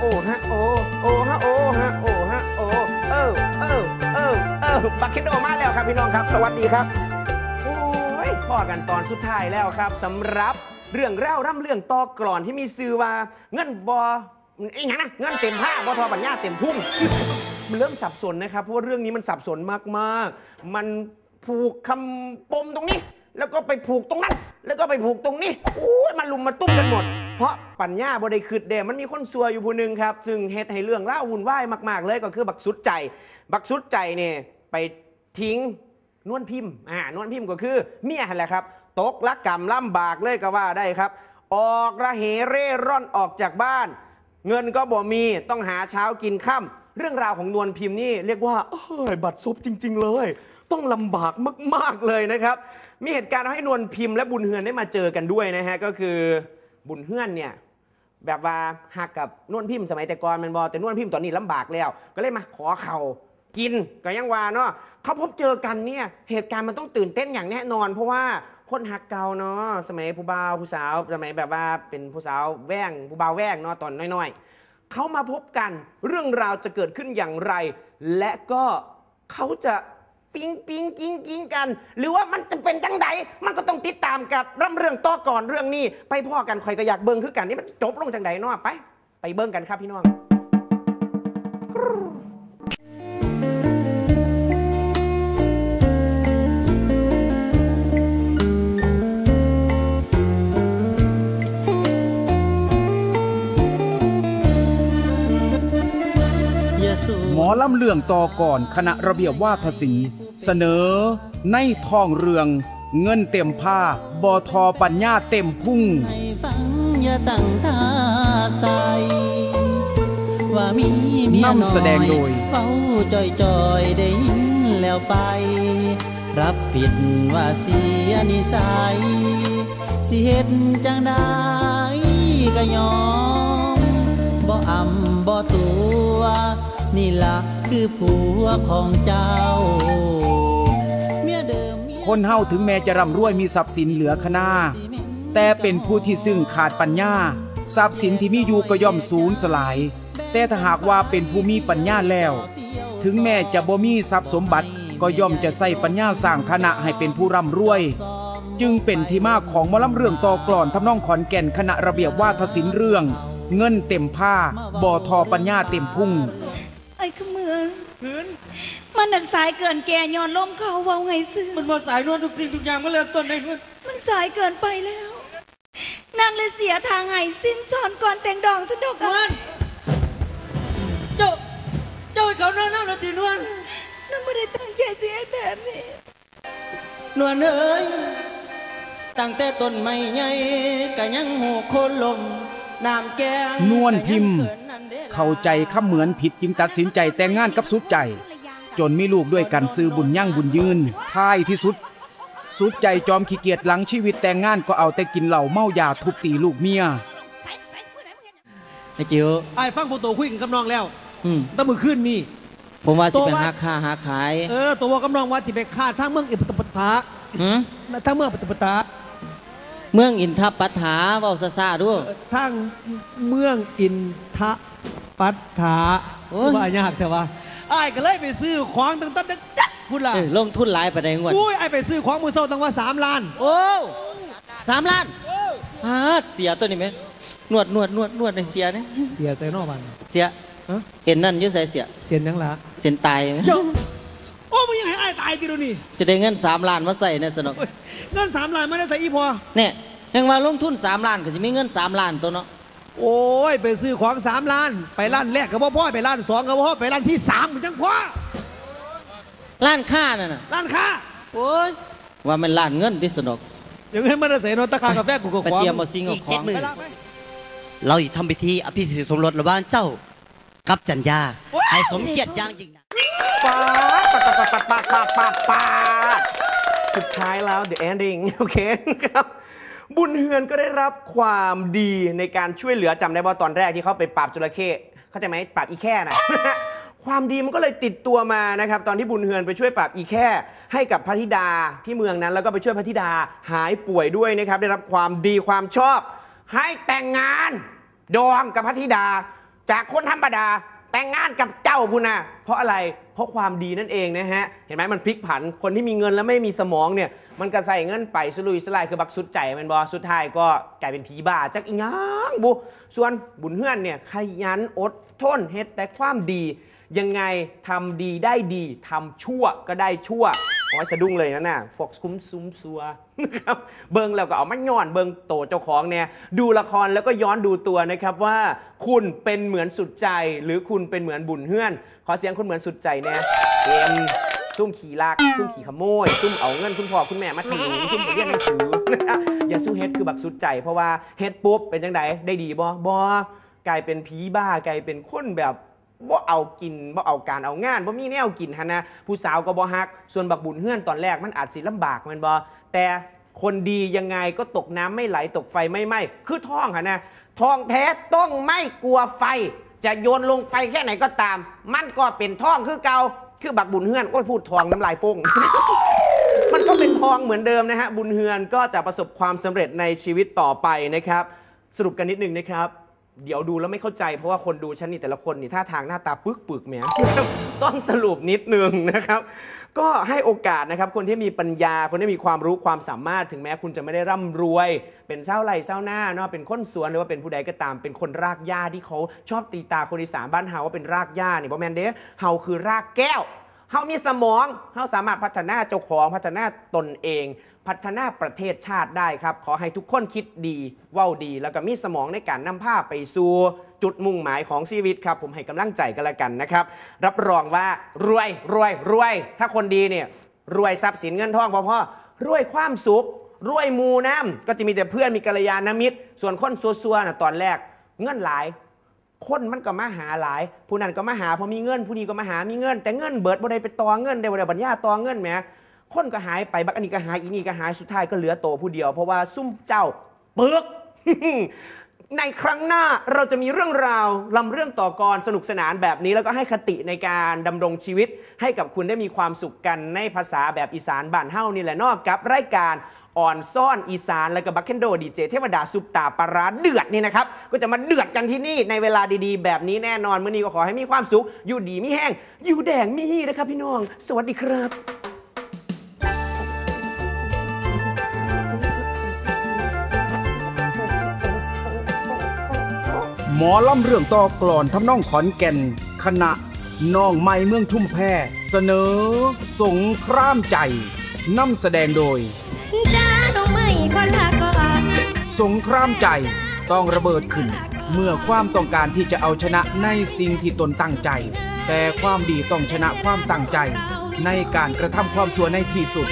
โอ้ฮะโอ้โอ้ฮะโอ้ฮะโอ้ฮะโอ้เออเออเออเออบักเคนโดมาแล้วครับพี่น้องครับ สวัสดีครับโอ้ยพอกันตอนสุดท้ายแล้วครับสำหรับเรื่องเล่าร่ำเรื่องต่อกรอนที่มีซื้อว่าเงินบอไอ้หยังนะเงินเต็มผ้าบอทอปัญญาเต็มพุ่งมันเริ่มสับสนนะครับเพราะว่าเรื่องนี้มันสับสนมากๆ มันผูกคำปมตรงนี้ แล้วก็ไปผูกตรงนั้น แล้วก็ไปผูกตรงนี้โอ้ยมันลุมมาตุ้มกันหมด เพราะปัญญาบไดคืดเดมันมีคนซัวอยู่ผู้หนึ่งครับซึ่งเฮ็ดให้เรื่องเล่าวุ่นวายมากๆ เลยก็คือบักสุดใจ บักสุดใจเนี่ยไปทิ้งนวลพิมพ์อ่านวลพิมพ์ก็คือเมียแหละครับ ตกลักกรรมลำบากเลยก็ว่าได้ครับ ออกระเหเร่ร่อนออกจากบ้าน เงินก็บ่มีต้องหาเช้ากินค่ำเรื่องราวของนวลพิมพ์นี่เรียกว่าเอ้ยบัตรซบจริง ๆ เลย ต้องลำบากมาก ๆเลยนะครับ มีเหตุการณ์ให้นวลพิมพ์และบุญเฮือนได้มาเจอกันด้วยนะฮะก็คือ บุญเฮือนเนี่ยแบบว่าหักกับนวลพิมพ์สมัยแต่ก่อนแมันบอแต่นวลพิมพ์ตอนนี้ลำบากแล้ว ก็เลยมาขอเขากินก็ยังว่าเนาะเขาพบเจอกันเนี่ยเหตุการณ์มันต้องตื่นเต้นอย่างแน่นอน เพราะว่าคนหักเก่าเนาะสมัยผู้บ่าวผู้สาวสมัยแบบว่าเป็นผู้สาวแว่งผู้บ่าวแว่งเนาะตอนน้อยๆเขามาพบกันเรื่องราวจะเกิดขึ้นอย่างไร และก็เขาจะ ปิ๊งปิ๊งกิ้งกิ้งกัน หรือว่ามันจะเป็นจังใดมันก็ต้องติดตามกับร่ำเรื่องต่อก่อนเรื่องนี้ ไปพ่อกันคอยก็อยากเบิ้งคือกันนี่มันจบลงจังใดเนาะไป ไปเบิ้งกันครับพี่น้องหมอลำเรื่องต่อก่อนคณะระเบียบวาทศิลป์ เสนอในทองเรือง เงินเต็มผ้าบอทอปัญญาเต็มพุ่งให้ฟังอย่าตั้งท่าใสว่ามีเมียน้อยนำแสดงโดยเฝ้าจอยจอยได้ยินแล้วไป รับผิดว่าเสียนิสัยสิเฮ็ดจังได้ก็ยอมบ่อำบ่ตัว นี่ล่ะคือผัวของเจ้าเมียเดิมคนเฮาถึงแม้จะร่ำรวยมีทรัพย์สินเหลือขนาแต่เป็นผู้ที่ซึ่งขาดปัญญา ทรัพย์สินที่มีอยู่ก็ย่อมสูญสลาย แต่ถ้าหากว่าเป็นผู้มีปัญญาแล้ว ถึงแม้จะบ่มีทรัพย์สมบัติก็ย่อมจะใส่ปัญญาสร้างฐานะให้เป็นผู้ร่ำรวย จึงเป็นที่มาของมอลำเรื่องต่อกลอนทำนองขอนแก่นคณะระเบียบวาทศิลป์เรื่อง เงินเต็มผ้าบ่อทอปัญญาเต็มพุ่ง อ้ขมือมันหนักสายเกินแก่ย้อนลมเขาเว้าไงซื้อมันมาสายนวลทุกสิ่งทุกอย่างมาเริ่มต้นในนวลมันสายเกินไปแล้วนางเลยเสียทางไห้ซิมสอนก่อนแต่งดองสะดอกนวลเจ้าเจ้าให้เขาเน่าเน่าแล้วตีนวลนางไม่ได้ตั้งใจเสียแบบนี้นวลเอ้ยตั้งแต่ต้นไม้ใหญ่ก็ยังหูโคนลมน้ำแกงนวลพิมพ์ เข้าใจคำเหมือนผิดจึงตัดสินใจแต่งงานกับสุดใจ จนมีลูกด้วยกันซื้อบุญยั่งบุญยืนท้ายที่สุด สุดใจจอมขี้เกียจหลังชีวิตแต่งงานก็เอาแต่กินเหล้าเมายาทุบตีลูกเมียไอ้จิ๋วไอ้ฟังพวกตัวคุยกันกับน้องแล้วอืมแตั้งมือขึ้นนี่ผมว่าตัสิวไปว่าหาค้าหาขาย เออ ตัวว่ากับน้องว่าที่ไปฆ่าทางเมืองอิปตปตะหืมทางเมืองอิปตปตะเมืองอินทปัฏฐาเว้าซ่าๆดูเออทางเมืองอินท ปัฏฐาโอ้ยว่ายากแต่ว่าไอ้ายก็เลยไปซื้อของตั้งแต่จักพูดล่ะเอ้ยลงทุนหลายไปได้งวดอุ้ยไอ้ายไปซื้อของมือโซ่ตั้งว่าสามล้าน โอ้สามล้านฮาดเสียตัวนี้ไหมนวดนวดนวดนวดในเสียเนี่ยเสียใส่นอกบ้านเสียฮะเห็นนั่นอยุ่ใส่เสียเสียนยังละเสียนตายไหมเจ้าโอ้มึงยังให้ไอ้ายตายกี่ดูนี่สิได้เงินสามล้านมาใส่ในสนอกโอ้ยเงินสามล้านไม่ได้ใส่อีพอเนี่ยยังว่าลงทุนสามล้านก็จะมีเงินสามล้านตัวเนาะ โอ้ยไปซื้อของสามล้าน ไปล้านแรกกับพ่อพ่อไปล้านสองกับพ่อไปล้านที่สามมันจังพ่อล้านค่าน่ะนะล้านค้าโอ้ยว่ามันล้านเงินที่สนุกอย่างนั้นมันจะเสียนตะคากาแฟกูก็ไปเตรียมมาซิงกับของหปเราอีกทำพิธีอภิเษกสมรสระบางเจ้า กับจันยาให้สมเกียรติย่างจริงนะป้าดป้าดป้าดป้าดป้าดป้าดป้าดสุดท้ายแล้ว the ending โอเคครับ บุญเฮือนก็ได้รับความดีในการช่วยเหลือจำได้ว่าตอนแรกที่เขาไปปราบจระเข้เข้าใจไหมปราบอีแค่นะ ความดีมันก็เลยติดตัวมานะครับ ตอนที่บุญเฮือนไปช่วยปราบอีแค่ ให้กับพระธิดาที่เมืองนั้น แล้วก็ไปช่วยพระธิดาหายป่วยด้วยนะครับ ได้รับความดีความชอบ ให้แต่งงาน ดองกับพระธิดา จากคนธรรมดา แต่งงานกับเจ้าพุนนะเพราะอะไรเพราะความดีนั่นเองนะฮะ เห็นไหมมันพลิกผันคนที่มีเงินแล้วไม่มีสมองเนี่ย มันก็ใส่เงินไปสลุยสลายคือบักสุดใจมันบอสุดท้ายก็กลายเป็นผีบ้าจักอีหยังบุส่วนบุญเฮือนเนี่ยขยันอดทนเฮ็ดแต่ความดี ยังไงทำดีได้ดีทำชั่วก็ได้ชั่ว โอ้ยสะดุ้งเลยนะน่ะพวกคุ้มซุ้มซัวนะครับเบิงแล้วก็เอามันย้อนเบิงโตเจ้าของเนี่ยดูละครแล้วก็ย้อนดูตัวนะครับว่าคุณเป็นเหมือนสุดใจ หรือคุณเป็นเหมือนบุญเฮือน ขอเสียงคุณเหมือนสุดใจแน่เอ็มซุ่มขี่ลากซุ่มขี่ขโมยซุ่มเอาเงินคุณพ่อคุณแม่มาถีบซุ่มไปเรียนหนังสืออย่าสู้เฮ็ดคือบักสุดใจ เพราะว่าเฮ็ดปุ๊บเป็นจังไดได้ดีบ่บ่กลายเป็นผีบ้ากลายเป็นคนแบบ บ่เอากินบ่เอาการเอางานบ่มีแนวกินฮะนะผู้สาวก็บ่ฮัก ส่วนบักบุญเฮือนตอนแรกมันอาจสิลำบากแมันบ่แต่คนดียังไงก็ตกน้ำไม่ไหลตกไฟไม่ไหม้คือท่องฮะนะทองแท้ต้องไม่กลัวไฟ จะโยนลงไฟแค่ไหนก็ตาม มันก็เป็นท่องคือเก่าคือบักบุญเฮือนโอ้ยพูดทองน้ำลายฟง มันก็เป็นทองเหมือนเดิมนะฮะ บุญเฮือนก็จะประสบความสำเร็จในชีวิตต่อไปนะครับ สรุปกันนิดนึงนะครับ เดี๋ยวดูแล้วไม่เข้าใจเพราะว่าคนดูฉันนี่แต่ละคนนี่ท่าทางหน้าตาปึกปึกๆแหม ต้องสรุปนิดนึงนะครับ ก็ให้โอกาสนะครับ คนที่มีปัญญาคนที่มีความรู้ความสามารถถึงแม้คุณจะไม่ได้ร่ำรวย เป็นเช้าไร่เช้าหน้าเนาะเป็นคนสวนหรือว่าเป็นผู้ใดก็ตามเป็นคนรากหญ้าที่เขาชอบตีตาคนอีสานบ้านเฮาว่าเป็นรากหญ้านี่บอแมนเด้เฮาคือรากแก้ว เฮามีสมองเฮาสามารถพัฒนาเจ้าของพัฒนาตนเอง พัฒนาประเทศชาติได้ครับ ขอให้ทุกคนคิดดีเว้าดี แล้วก็มีสมองในการนำพาพไปสู่จุดมุ่งหมายของชีวิตครับ ผมให้กำลังใจกันละกันนะครับ รับรองว่ารวยรวยรวย ถ้าคนดีเนี่ยรวยทรัพย์สินเงินทองพ่อพ่อรวยความสุขรวยมูน้ำก็จะมีแต่เพื่อนมีกัลยาณมิตร ส่วนคนซัวๆนะตอนแรกเงินหลาย คนมันก็มาหาหลาย ผู้นั้นก็มาหาพอมีเงิน ผู้นี้ก็มาหามีเงิน แต่เงินเบิดบ่ได้ไปต่อเงินได้บ่ได้บัญญาต่อเงินแหมคนก็หายไปบักอันนี้ก็หายอีนี่ก็หายสุดท้ายก็เหลือโตผู้เดียว เพราะว่าซุ่มเจ้าเปิกในครั้งหน้าเราจะมีเรื่องราวลำเรื่องต่อกรสนุกสนานแบบนี้ แล้วก็ให้คติในการดำรงชีวิต ให้กับคุณได้มีความสุขกันในภาษาแบบอีสานบ้านเฮ้านี่แหละนอกกับรายการ อ่อนซ่อนอีสาน แล้วก็บัคเคนโดดีเจเทวดาซุปตาปาราเดือดนี่นะครับ ก็จะมาเดือดกันที่นี่ในเวลาดีๆ แบบนี้แน่นอนเมื่อนี้ก็ขอให้มีความสุข อยู่ดีมีแห้ง อยู่แดงมีฮีนะครับพี่น้อง สวัสดีครับหมอล่ำเรื่องต่อกลอนทำน้องขอนแก่นคณะน้องไม้เมืองทุ่มแพเสนอ สงครามใจนำแสดงโดย สงครามใจต้องระเบิดขึ้น เมื่อความต้องการที่จะเอาชนะในสิ่งที่ตนตั้งใจ แต่ความดีต้องชนะความตั้งใจ ในการกระทำความสัวในที่สุด